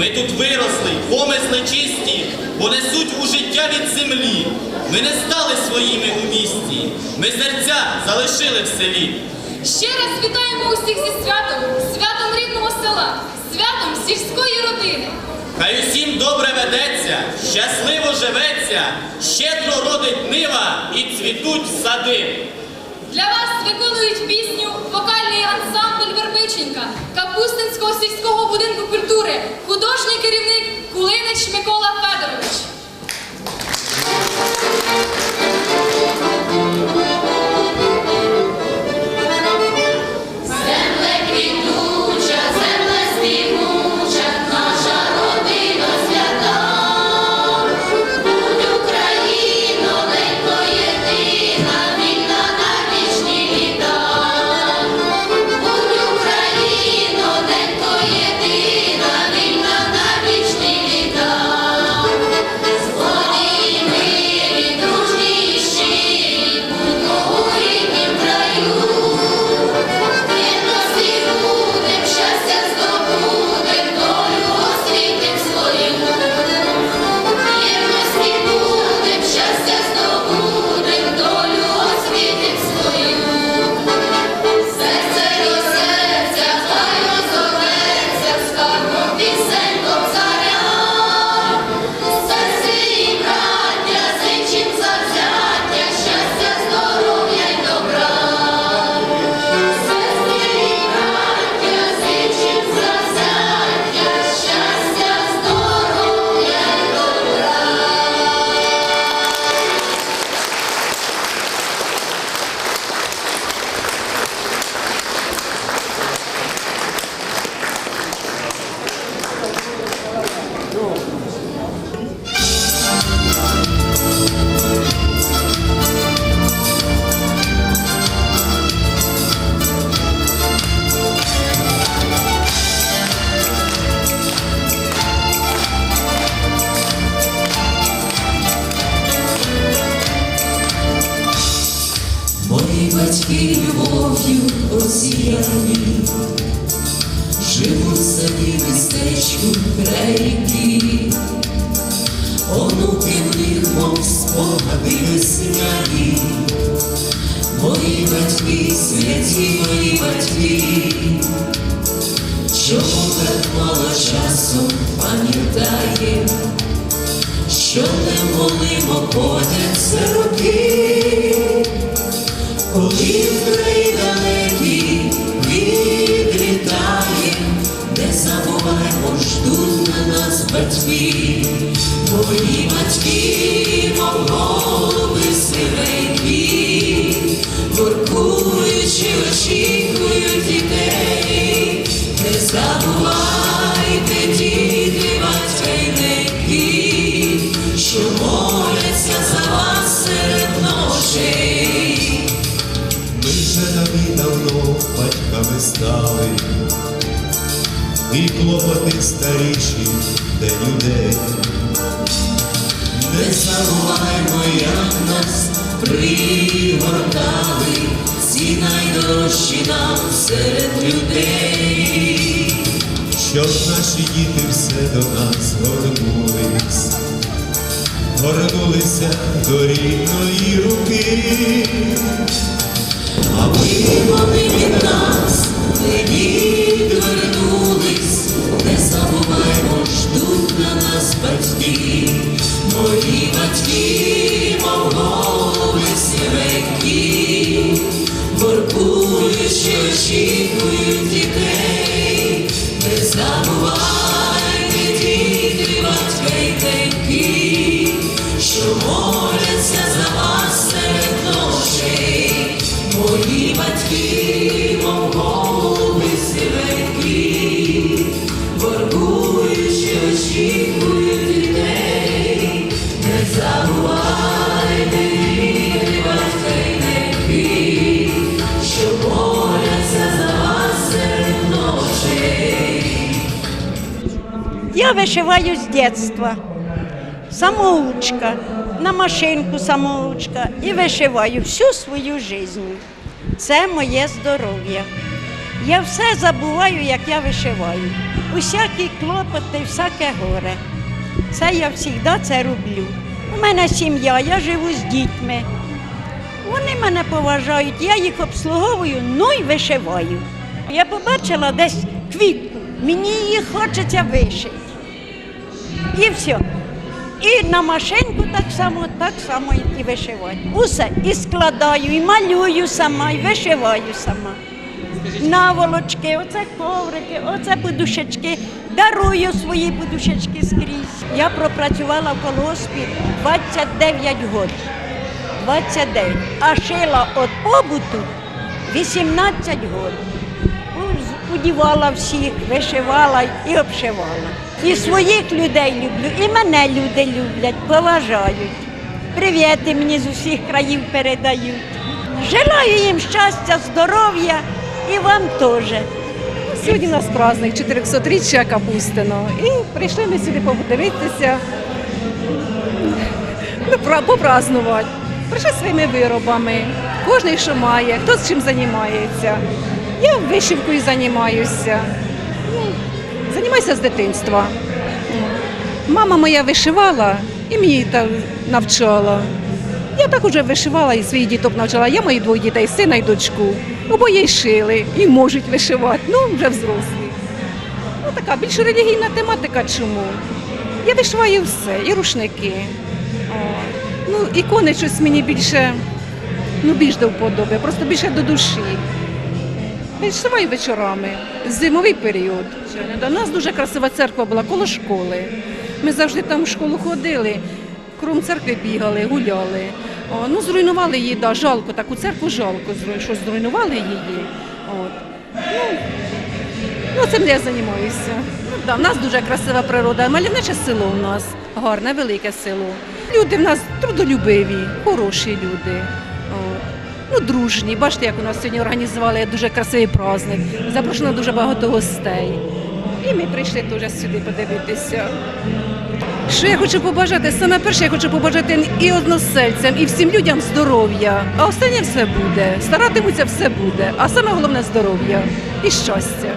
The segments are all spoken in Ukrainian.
Ми тут виросли, помисли чисті, понесуть у життя від землі. Ми не стали своїми у місті, ми серця залишили в селі. Ще раз вітаємо усіх зі святом, святом рідного села, святом сільської родини. Хай усім добре ведеться, щасливо живеться, щедро родить нива і цвітуть сади. Для вас виконують пісню вокальний ансамбль Вербиченька Капустинського сільського будинку культури, художній керівник Кулинич Микола Федорович. Ходяться роки. Коли в далекі відлітає, не забуваймо, ждуть на нас батьки, мої батьки, мов і клопоти старіші для людей. Не забуваймо, як нас пригортали, ці найдорожчі нам серед людей. Щоб наші діти все до нас горнулись, горнулися до рідної руки. Аби вони від нас не не забуваймо, ждуть на нас батьки, мої батьки, мов голови сівенькі, воркуючи, очікують дітей, не забувайте, Я вишиваю з дитинства. Самоучка, на машинку самоучка і вишиваю всю свою життя. Це моє здоров'я. Я все забуваю, як я вишиваю. Усякі клопоти, всяке горе. Це я завжди це роблю. У мене сім'я, я живу з дітьми. Вони мене поважають, я їх обслуговую, ну й вишиваю. Я побачила десь квітку, мені її хочеться вишити. І все. І на машинку так само, так само і вишиваю. Усе. І складаю, і малюю сама, і вишиваю сама. Наволочки, оце коврики, оце подушечки. Дарую свої подушечки скрізь. Я пропрацювала в колгоспі 29 років. 29. А шила від побуту 18 років. Удівала всіх, вишивала і обшивала. І своїх людей люблю, і мене люди люблять, поважають. Привіти мені з усіх країв передають. Желаю їм щастя, здоров'я і вам теж. Сьогодні у нас праздник 400-річчя Капустино. І прийшли ми сюди подивитися, ну, попразнувати. Прийшли своїми виробами. Кожен що має, хто з чим займається. Я вишивкою займаюся. Займаюся з дитинства. Мама моя вишивала і мені так навчала. Я так уже вишивала і своїх діток навчала. Я моїх двох дітей, сина і дочку. Обоє й шили і можуть вишивати, ну вже взрослі. Ну така більш релігійна тематика чому. Я вишиваю все, і рушники. Ну, ікони щось мені більше, ну більш до вподоби, просто більше до душі. Вишиваю вечорами, зимовий період. У нас дуже красива церква була коло школи. Ми завжди там в школу ходили, крім церкви бігали, гуляли. О, ну, зруйнували її, да, жалко, таку церкву жалко, що зруйнували її. От. Ну, ну, цим я займаюся. Ну, да, в нас дуже красива природа, мальовниче село у нас, гарне, велике село. Люди в нас трудолюбиві, хороші люди. Ну, дружні. Бачите, як у нас сьогодні організували дуже красивий праздник. Запрошено дуже багато гостей. І ми прийшли теж сюди подивитися. Що я хочу побажати? Саме перше, я хочу побажати і односельцям, і всім людям здоров'я. А останнє все буде. Старатимуться, все буде. А саме головне здоров'я і щастя.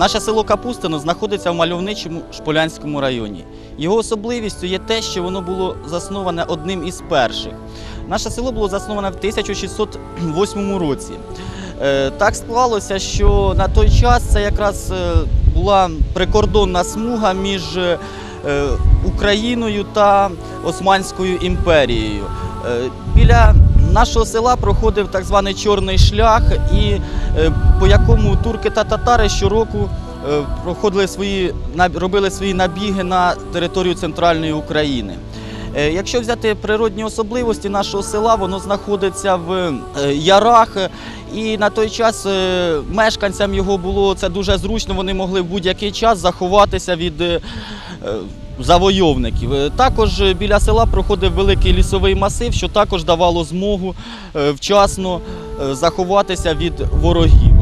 Наше село Капустино знаходиться в мальовничому Шполянському районі. Його особливістю є те, що воно було засноване одним із перших. Наше село було засноване в 1608 році. Е, Так склалося, що на той час це якраз е, була прикордонна смуга між е, Україною та Османською імперією. Біля нашого села проходив так званий чорний шлях, і е, по якому турки та татари щороку е, проходили свої робили свої набіги на територію центральної України. Е, Якщо взяти природні особливості нашого села, воно знаходиться в ярах, і на той час мешканцям його було це дуже зручно. Вони могли в будь-який час заховатися від завойовників. Е, Також е, біля села проходив великий лісовий масив, що також давало змогу е, вчасно заховатися від ворогів.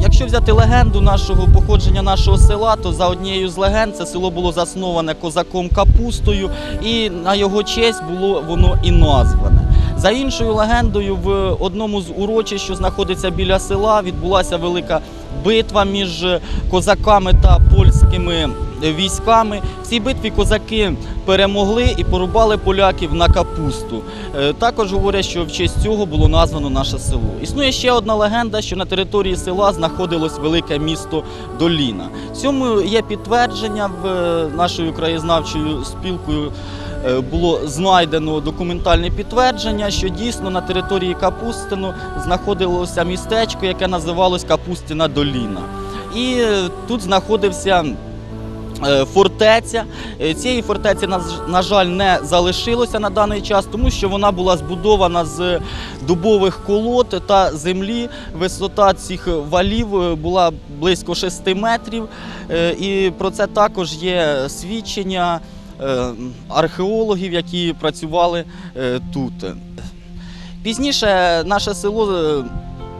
Якщо взяти легенду нашого походження нашого села, то за однією з легенд це село було засноване козаком Капустою, і на його честь було воно і назване. За іншою легендою, в одному з урочищ, що знаходиться біля села, відбулася велика битва між козаками та польськими військами. В цій битві козаки перемогли і порубали поляків на капусту. Е, Також говорять, що в честь цього було названо наше село. Існує ще одна легенда, що на території села знаходилось велике місто Доліна. Цьому є підтвердження в е, нашою краєзнавчою спілкою. е, Було знайдено документальне підтвердження, що дійсно на території Капустину знаходилося містечко, яке називалось Капустина Доліна. І е, тут знаходився е, фортеця. Е, Цієї фортеці, на, жаль, не залишилося на даний час, тому що вона була збудована з дубових колод та землі. Висота цих валів е, була близько 6 метрів. Е, І про це також є свідчення е, археологів, які працювали е, тут. Пізніше наше село е,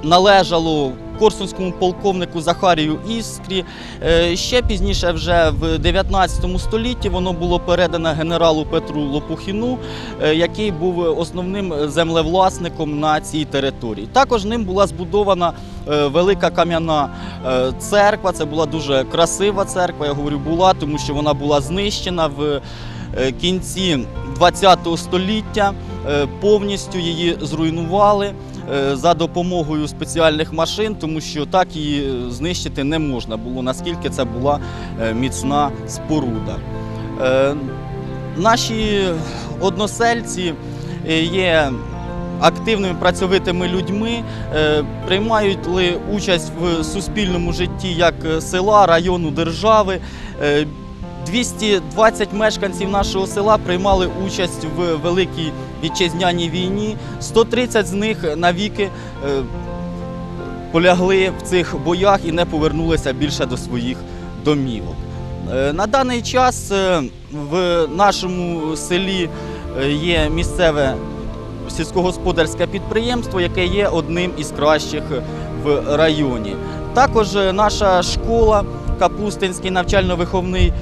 належало корсунському полковнику Захарію Іскрі. Е, Ще пізніше, вже в 19 столітті, воно було передане генералу Петру Лопухіну, е, який був основним землевласником на цій території. Також ним була збудована е, велика кам'яна церква. Це була дуже красива церква. Я говорю, була, тому що вона була знищена в кінці 20 століття. Повністю її зруйнували за допомогою спеціальних машин, тому що так її знищити не можна було, наскільки це була е, міцна споруда. Е, Наші односельці е, є активними працьовитими людьми, е, приймають участь в суспільному житті як села, району, держави. Е, 220 мешканців нашого села приймали участь в великій вітчизняній війні. 130 з них навіки е, полягли в цих боях і не повернулися більше до своїх домівок. Е, На даний час е, в нашому селі є місцеве сільськогосподарське підприємство, яке є одним із кращих в районі. Також наша школа, Капустинський навчально-виховний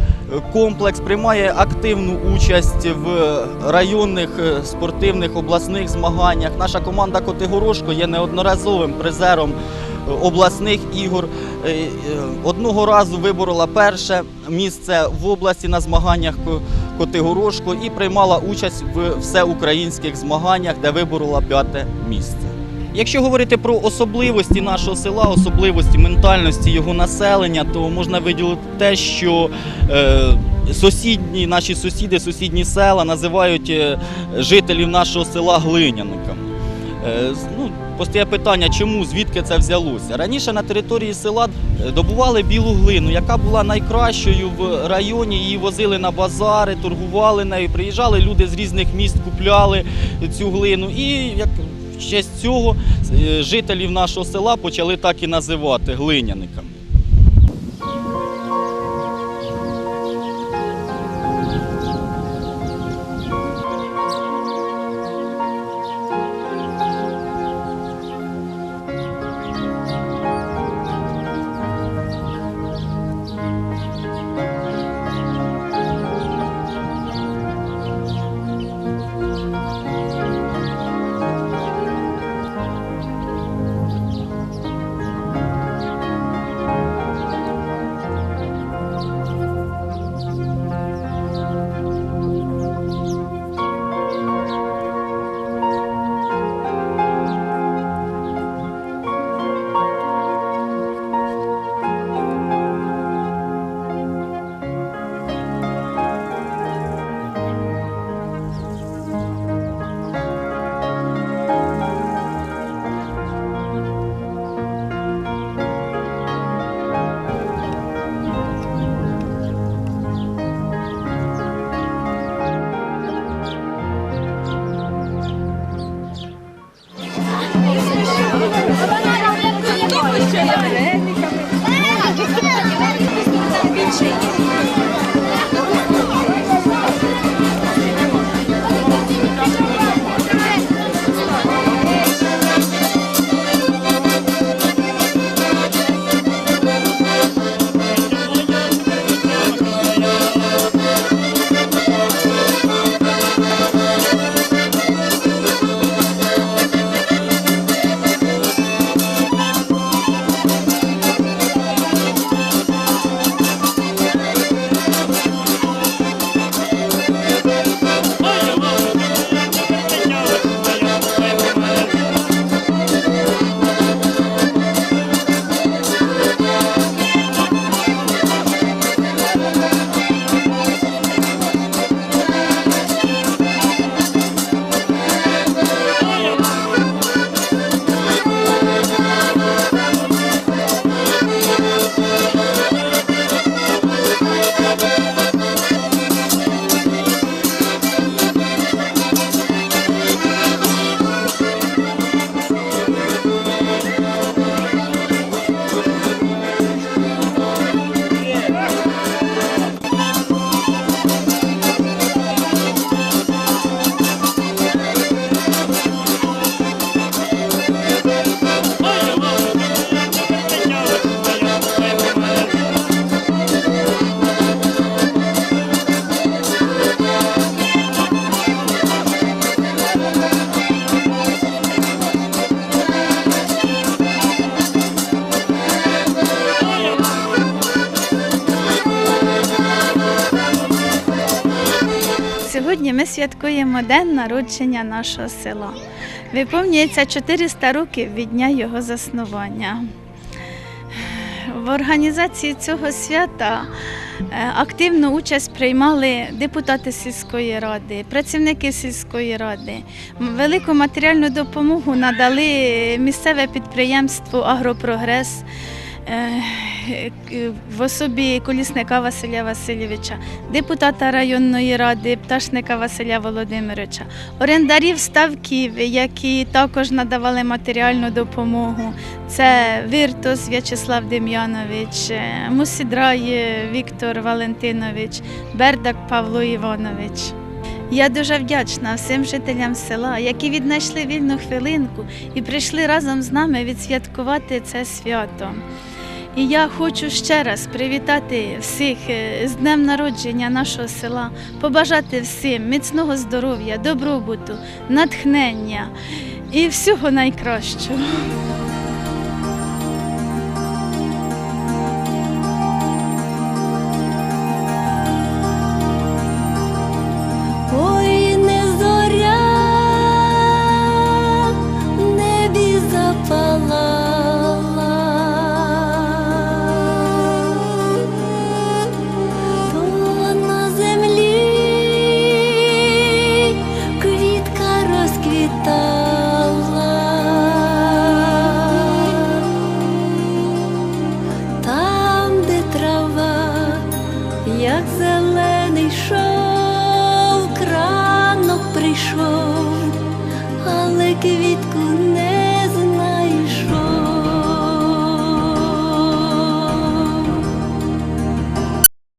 комплекс, приймає активну участь в районних е, спортивних обласних змаганнях. Наша команда Котигорошко є неодноразовим призером е, обласних ігор. Е, Одного разу виборола перше місце в області на змаганнях Ко- Котигорошко і приймала участь в всеукраїнських змаганнях, де виборола п'яте місце. Якщо говорити про особливості нашого села, особливості ментальності його населення, то можна виділити те, що е, сусідні, наші сусіди, сусідні села називають е, жителів нашого села глиняниками. Е, ну, постає питання, чому, звідки це взялося. Раніше на території села добували білу глину, яка була найкращою в районі. Її возили на базари, торгували нею. Приїжджали люди з різних міст, купляли цю глину. І як в честь цього е, жителів нашого села почали так і називати глиняниками. Ми святкуємо день народження нашого села. Виповнюється 400 років від дня його заснування. В організації цього свята е, активну участь приймали депутати сільської ради, працівники сільської ради. Велику матеріальну допомогу надали місцеве підприємство Агропрогрес в особі колісника Василя Васильовича, депутата районної ради Пташника Василя Володимировича, орендарів ставків, які також надавали матеріальну допомогу. Це Віртос В'ячеслав Дем'янович, е, Мусідрай Віктор Валентинович, Бердак Павло Іванович. Я дуже вдячна всім жителям села, які віднайшли вільну хвилинку і прийшли разом з нами відсвяткувати це свято. І я хочу ще раз привітати всіх е, з днем народження нашого села, побажати всім міцного здоров'я, добробуту, натхнення і всього найкращого.